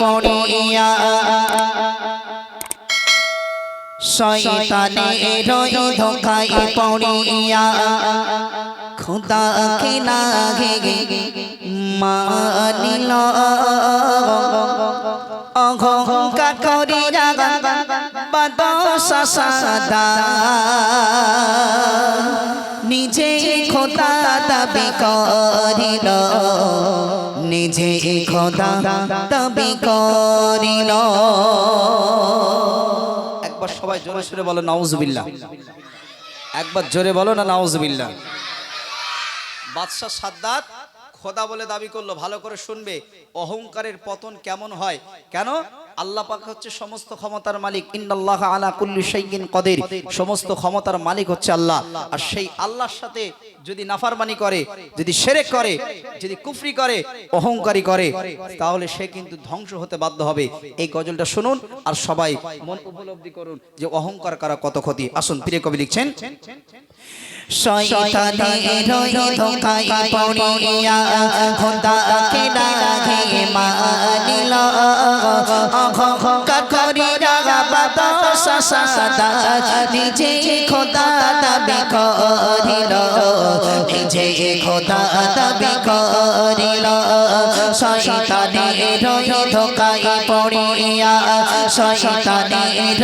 পড়িয়া শয়তানের ধোকাই পড়িয়া খুদাকে লাগে মানিল অহংকার করিয়া বাদশা সাদা। খোদা দাবি করিল। নিজে খোদা দাবি করিল। একবার সবাই জোরে সরে বলো নাউজবিল্লা একবার জোরে বলো না নাউজবিল্লা বাদশাহ সাদ্দাত খোদা বলে দাবি করল, ভালো করে শুনবে, অহংকারের পতন কেমন হয়? কেন? আল্লাহ পাক হচ্ছে সমস্ত ক্ষমতার মালিক, ইন্নাল্লাহ আলা কুল্লি শাইইন কদির। সমস্ত ক্ষমতার মালিক হচ্ছে আল্লাহ। আর সেই আল্লাহর সাথে যদি নাফারমানি করে, যদি শিরক করে, যদি কুফরি করে, অহংকারী করে, তাহলে সে কিন্তু ধ্বংস হতে বাধ্য হবে। এই গজলটা শুনুন আর সবাই মন উপলব্ধি করুন যে অহংকার করা কত ক্ষতি। আসুন, প্রিয় কবি লিখছেন শয়তানের ধোকায় পড়িয়া খোদাকে লাগে মানিল অহংকার করিয়া বাদশা সাদা নিজে খোদা। দাবি করিল। নিজে খোদা দাবি করিল। শয়তানের ধোকায় পড়িয়া, শয়তানের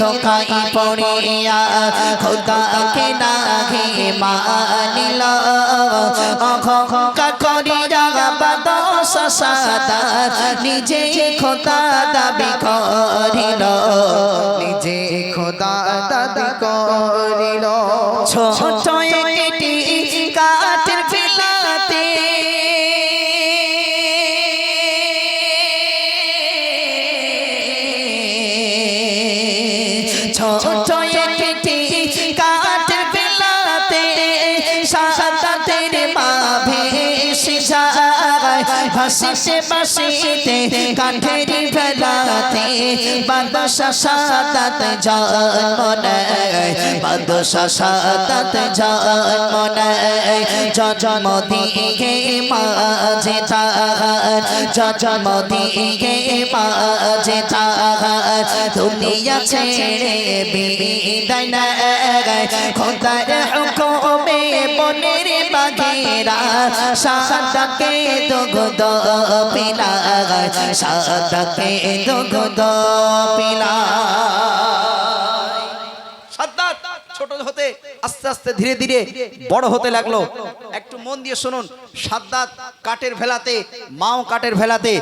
ধোকায় পড়িয়া, খোদাকে লাগে মানিল। অহংকার করিয়া বাদশা সাদা, নিজে খোদা দাবি করিল। নিজে খোদা দাবি করিল। ছোট যায় ভাসিতে ভাসিতে কাঠের ফেলাতে বাদশা সাদাত জন্ম নেয় বাদশা সাদাত জন্ম নেয় জন্ম দিকে মাঝে তার জন্ম দিকে মাঝে তার দুনিয়া ছেড়ে বিদায় নেয় খোদার হুকুমে মনের বাঘেরা সাদাকে দুগ্ধ পিলা সাতকে দুগ্ধ পিলা। সাদ্দাত ছোট হতে আস্তে আস্তে ধীরে ধীরে বড় হতে লাগল। একটু মন দিয়ে শুনুন, সাদ্দাত কাঠের ভেলাতে, মাও কাঠের ভেলাতে,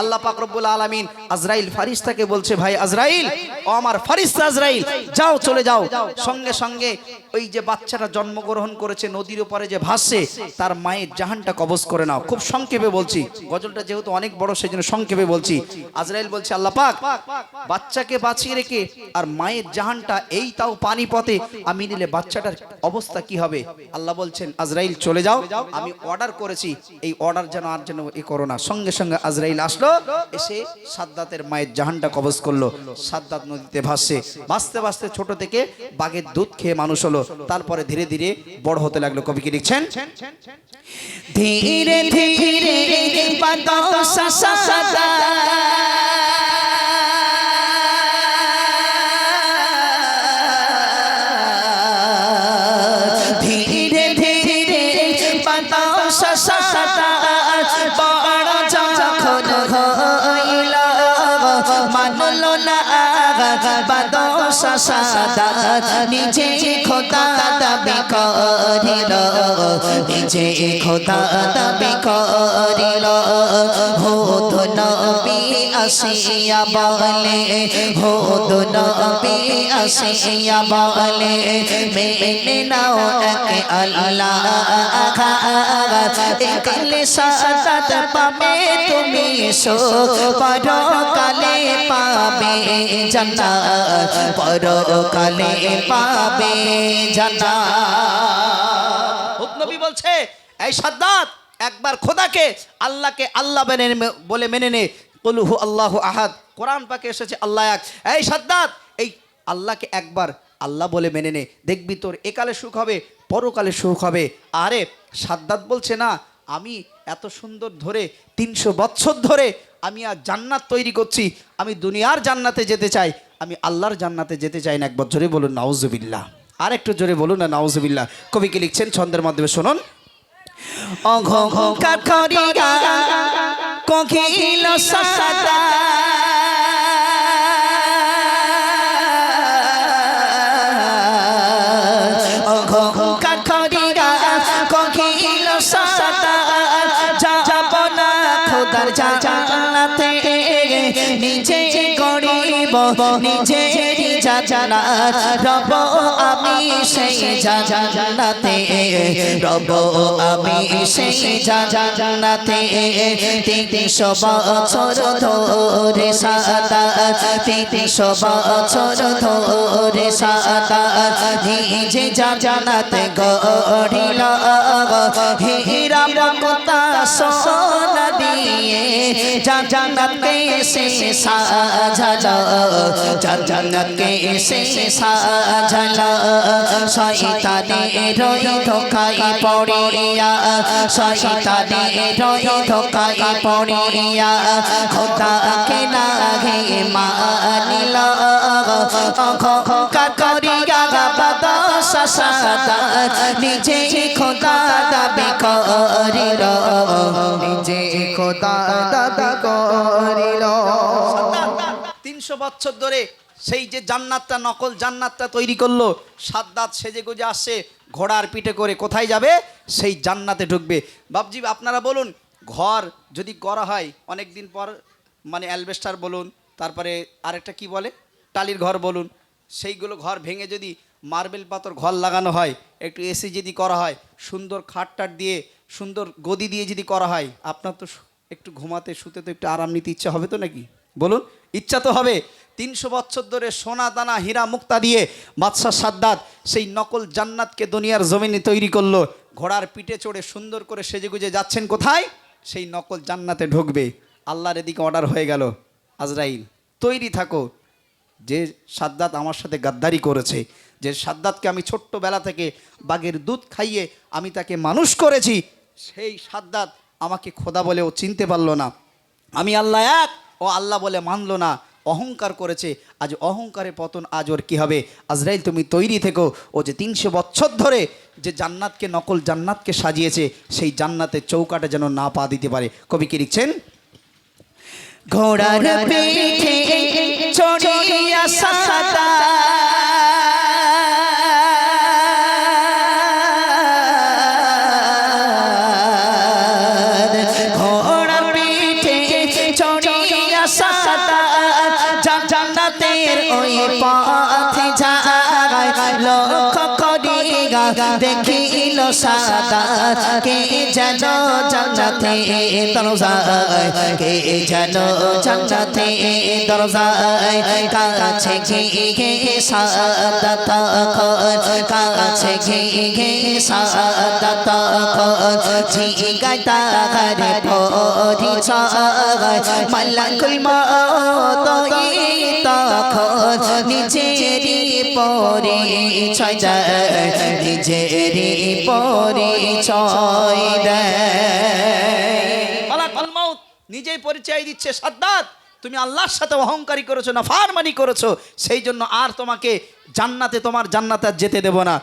আল্লাহ পাক রব্বুল আলামিন আজরাইল ফারিস্তাকে বলছে, ভাই আজরাইল, ও আমার ফারিস্তা আজরাইল, যাও, চলে যাও। সঙ্গে সঙ্গে ওই যে বাচ্চাটা জন্মগ্রহণ করেছে, নদীর উপরে যে ভাসছে, তার মায়ের জাহানটা কবজ করে নাও। খুব সংক্ষেপে বলছি, গজলটা যেহেতু অনেক বড় সেই জন্য সংক্ষেপে বলছি। আজরাইল বলছে, আল্লাহ পাক, বাচ্চাকে বাঁচিয়ে রেখে আর মায়ের জাহানটা এই তাও পানি পথে আমি নিলে বাচ্চাটার অবস্থা কি হবে? আল্লাহ বলছেন, আজরাইল চলে যাও, আমি অর্ডার করেছি, এই অর্ডার যেন আর যেন এ করো না। সঙ্গে সঙ্গে আজরাইল আসলো, এসে সাদ্দাতের মায়ের জাহানটা কবজ করল। সাদ্দাত নদীতে ভাসছে। ভাসতে ভাসতে ছোট থেকে বাঘের দুধ খেয়ে মানুষ হলো। তারপরে ধীরে ধীরে বড় হতে লাগল। কবি কি লিখছেন? ধীরে ধীরে সাদা নিজে খোদা দাবি করিল। নিজে খোদা দাবি করিল। হোদ নবী আসিয়া বলে, হোদ নবী আসিয়া বলে, মেনে নাও এক আল্লাহ। কালে পাবে তুমি সো পরকালে পাবে জান্নাত। পরকালে পাবে জান্নাত। নবী বলছে, এই সাদ্দাত, একবার খোদাকে আল্লাহকে আল্লাহ মেনে বলে মেনে নে। কলুহু আল্লাহ আহাদ। কোরআন পাকে এসেছে, আল্লাহ এক। এই সাদ্দাত, এই আল্লাহকে একবার আল্লাহ বলে মেনে নে। দেখবি তোর একালে সুখ হবে, পরকালে সুখ হবে। আরে, সাদ্দাত বলছে না, আমি এত সুন্দর ধরে, তিনশো বছর ধরে আমি আর জান্নাত তৈরি করছি। আমি দুনিয়ার জান্নাতে যেতে চাই। আমি আল্লাহর জান্নাতে যেতে চাই না, একবার জোরে বলুন, নাউজুবিল্লাহ। আর একটু জোরে বলুন না, নাউজুবিল্লাহ। কবিকে লিখছেন? ছন্দের মাধ্যমে শুনুন। জানাতে নিজে গরিব নিজে রব আমি সেই জানাতে রব আমি সেই জানাতে তিনশো বছর ধরে সাদা তিনশো বছর ধরে সাদা নিজে জানাতে গড়িল হীরা মমতা সোনা দিয়ে জান্নাতকে সে সাজালো, জান্নাতকে সে সাজালো শয়তানে রই ধোকাই পড়িয়া শয়তানে রই ধোকাই পড়িয়া খোদাকে নাগে মানিল খোকা করিয়া বাদশা সাদা নিজে খোদা দাবি করিল নিজে খোদা দাবি করিল তিনশো বছর ধরে সেই যে জান্নাতটা, নকল জান্নাতটা তৈরি করল সাত সাদ্দাত সেজে গুজে আসছে ঘোড়ার পিঠে করে কোথায় যাবে? সেই জান্নাতে ঢুকবে। বাবজি আপনারা বলুন, ঘর যদি করা হয় অনেক দিন পর মানে অ্যালবেস্টার বলুন, তারপরে আরেকটা কি বলে? টালির ঘর বলুন, সেইগুলো ঘর ভেঙে যদি মার্বেল পাথর ঘর লাগানো হয়, একটু এসি যদি করা হয়, সুন্দর খাট টাট দিয়ে, সুন্দর গদি দিয়ে যদি করা হয়, আপনার তো একটু ঘুমাতে, শুতে তো একটু আরাম নিতে ইচ্ছা হবে তো নাকি? বলুন, ইচ্ছা তো হবে। তিনশো বছর ধরে সোনা দানা হীরা মুক্তা দিয়ে বাদশাহ সাদ্দাত সেই নকল জান্নাতকে দুনিয়ার জমিনে তৈরি করল। ঘোড়ার পিঠে চড়ে সুন্দর করে সেজেগুজে যাচ্ছেন কোথায়? সেই নকল জান্নাতে ঢুকবে। আল্লাহর এদিকে অর্ডার হয়ে গেল। আজরাইল, তৈরি থাকো। যে সাদ্দাত আমার সাথে গাদ্দারি করেছে, যে সাদ্দাতকে আমি ছোট্টবেলা থেকে বাঘের দুধ খাইয়ে আমি তাকে মানুষ করেছি, সেই সাদ্দাত আমাকে খোদা বলেও চিনতে পারল না। আমি আল্লাহ এক ও আল্লাহ বলে মানলো না অহংকার করেছে আজ অহংকারের পতন আজ ওর কী হবে? আজরাইল তুমি তৈরি থেকো। ও যে তিনশো বছর ধরে যে জান্নাতকে নকল জান্নাতকে সাজিয়েছে সেই জান্নাতের চৌকাটা যেন না পা দিতে পারে। কবি কি লিখছেন? ঘোড়ার পিঠে চড়িয়া সাদা জান্নাতের ওই পথে লক্ষ্য করিয়া দেখিল সাদা, কে যেন জান্নাতে দরজায়, কে যেন জান্নাতে দরজায়, কাছে গিয়ে সাদা কাছে গিয়ে সাদা জিগায় তাহারে পরিচয়, মালাকুল মত তখন দেয়, নিজেরই পরিচয় দেয়। নিজেই পরিচয় দিচ্ছে সাদ্দাত। তুমি আল্লাহর সাথে অহংকারী করেছ না ফারমানি করেছ, সেই জন্য আর তোমাকে জান্নাতে, তোমার জান্নাতে আর যেতে দেব না।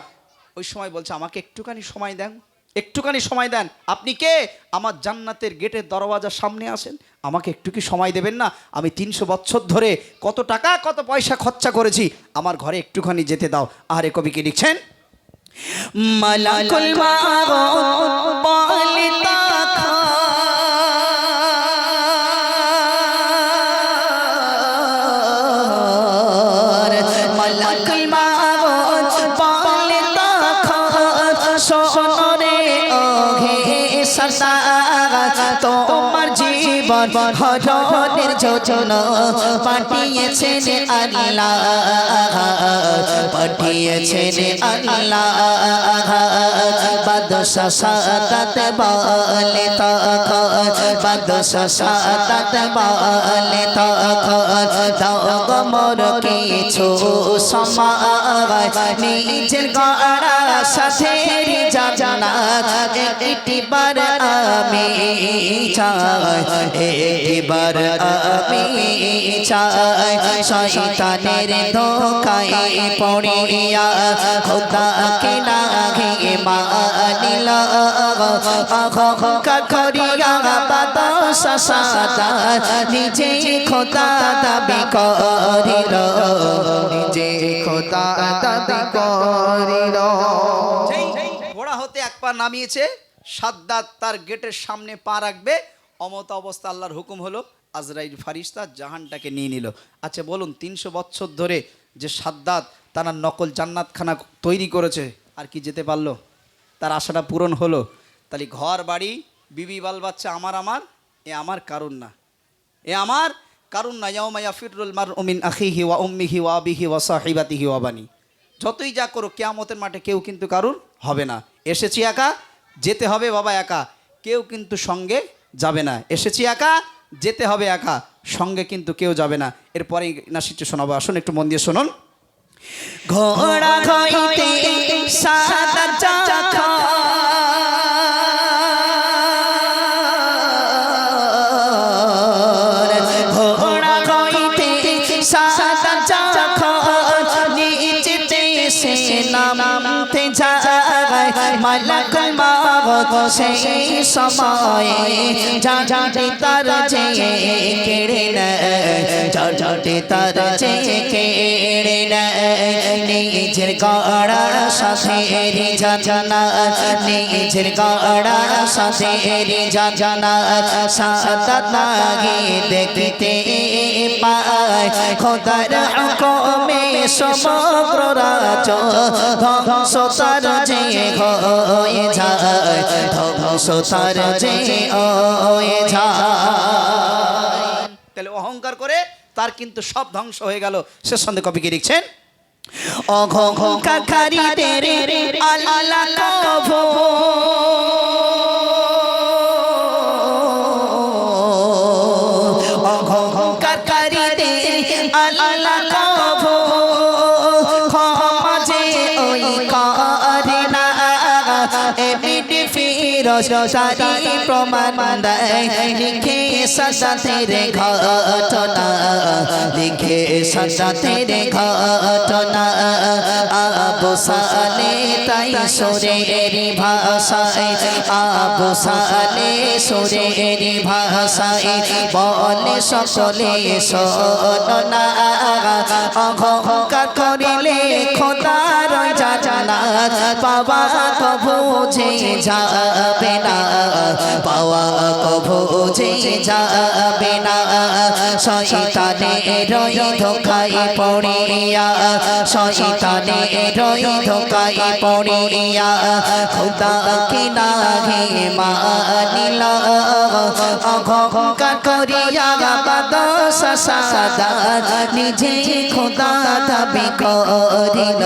ওই সময় বলছে, আমাকে একটুখানি সময় দেন। একটুখানি সময় দেন। আপনি কে? আমার জান্নাতের গেটের দরওয়াজার সামনে আসেন। আমাকে একটু কি সময় দেবেন না? আমি তিনশো বছর ধরে কত টাকা, কত পয়সা খরচা করেছি। আমার ঘরে একটুখানি যেতে দাও। আরে কবি কি লিখছেন? মালাকুল হরণের যোজন পাঠিয়েছেন আল্লাহ। পাঠিয়েছেন আল্লাহ। বাদশা সাদাত বলে তখন। বাদশা সাদাত বলে তখন। দাও গো মোর কিছু সমায় নিজের গড়া সাথে জানাত একটিবার আমি চাই। একটিবার আমি চাই শয়তানের ধোকায় পড়িয়া মানিল। অহংকার করিয়া নিজে খোদা দাবি করিল। নিজে খোদা দাবি করিল। ঘোড়া হতে এক পা নামিয়েছে, সাদ্দাত তার গেটের সামনে পা রাখবে। অমত অবস্থা আল্লাহর হুকুম হলো, আজরাইল ফারিস্তা জাহানটাকে নিয়ে নিল। আচ্ছা বলুন, তিনশো বছর ধরে যে সাদ্দাত তারা নকল জান্নাতখানা তৈরি করেছে, আর কি যেতে পারল? তার আশাটা পূরণ হলো। তাহলে ঘর, বাড়ি, বিবি বাল বাচ্চা আমার আমার, এ আমার কারণ না। এ আমার কারণ না। ইয়াউমাইয়া ফিরুল মার উমিন আখিহি ওয়া উম্মিহি ওয়া আবিহি ওয়া সাহিবাতিহি ওয়া বানি। যতই যা করো কেয়ামতের মাঠে কেউ কিন্তু কারুর হবে না। এসেছি একা, যেতে হবে বাবা একা। কেউ কিন্তু সঙ্গে যাবে না। এসেছি একা, যেতে হবে একা। সঙ্গে কিন্তু কেউ যাবে না। এরপরে নাসিচ্ছে শোনাবো। আসুন, একটু মন দিয়ে শুনুন। ঘোড়া মাওত সেই সময়ে জাজাটি তার যে কেড়ে জাজাটি তার যে কেড়ে নিজের গড়া সাথে রে জানা নিজের গড়া সাথে রে জানা সাদা লাগে দেখতে পায়। খোদার হুকুমে সমগ্র ধ্বংস তার যে হয়ে যায় ধ্বংস তার যে হয়ে যায়। তাহলে অহংকার করে তার কিন্তু সব ধ্বংস হয়ে গেল। শেষ সন্ধে কবি কি লিখছেন? অঘঙ্কারি তেরে আল্লাহ অঘঙ্কারি তেরে আল্লাহ সারি প্রমাণ দেয় লিখে সদা তেরে ঘটনা লিখে সদা তেরে ঘটনা আবু সালে তাই সোরেরি ভাষায় আবু সালে সোরেরি ভাষায় বলে সকলে শোনা অহংকার করিলে খোদার জানা যাবে না। পাওয়া কভু যে যাবে না। শয়তানে রই ধোকাই পড়িয়া শয়তানে রই ধোকাই পড়িয়া, খোদা কে নাহি মানিল? অহংকার করিয়া বাদশ সাদা নিজে খোদা দাবি করিল।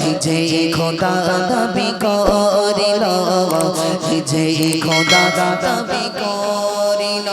নিজে খোদা দাবি করিল। নিজে খোদা দাবি করিল।